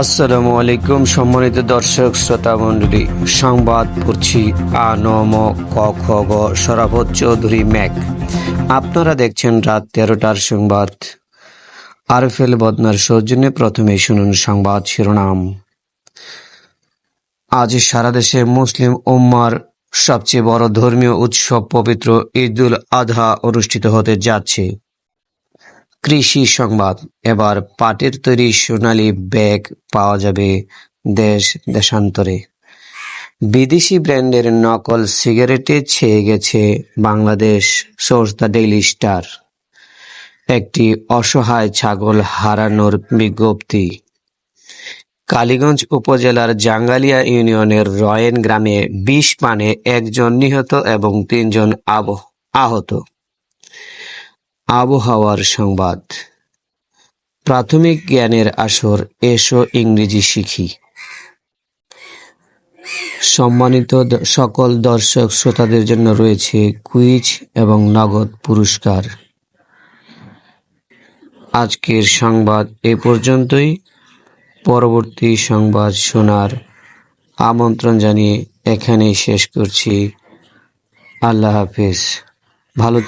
আসসালামু আলাইকুম, সম্মানিত দর্শক, শ্রোতা মণ্ডলী। সংবাদ পড়ছি আনম ক খ গ সরাফত চৌধুরী ম্যাক। আপনারা দেখছেন রাত তেরোটার সংবাদ। আরফেল বদনার সৌজন্যে প্রথমে শুনুন সংবাদ শিরোনাম। আজ সারা দেশে মুসলিম উম্মার সবচেয়ে বড় ধর্মীয় উৎসব পবিত্র ঈদুল আধা অনুষ্ঠিত হতে যাচ্ছে। কৃষি সংবাদ। এবার পাটের তৈরি সোনালী ব্যাগ পাওয়া যাবে দেশ দেশান্তরে। বিদেশি ব্র্যান্ডের নকল সিগারেটে ছেয়ে গেছে Bangladesh, source the Daily Star. একটি অসহায় ছাগল হারানোর বিজ্ঞপ্তি। কালীগঞ্জ উপজেলার জাঙ্গালিয়া ইউনিয়নের রয়েন গ্রামে বিষ পানে একজন নিহত এবং তিনজন আহত। আবহাওয়ার সংবাদ। প্রাথমিক জ্ঞানের আসর, এসো ইংরেজি শিখি। সম্মানিত সকল দর্শক শ্রোতাদের জন্য রয়েছে কুইজ এবং নগদ পুরস্কার। আজকের সংবাদ এ পর্যন্তই। পরবর্তী সংবাদ শোনার আমন্ত্রণ জানিয়ে এখানেই শেষ করছি। আল্লাহ হাফিজ। ভালো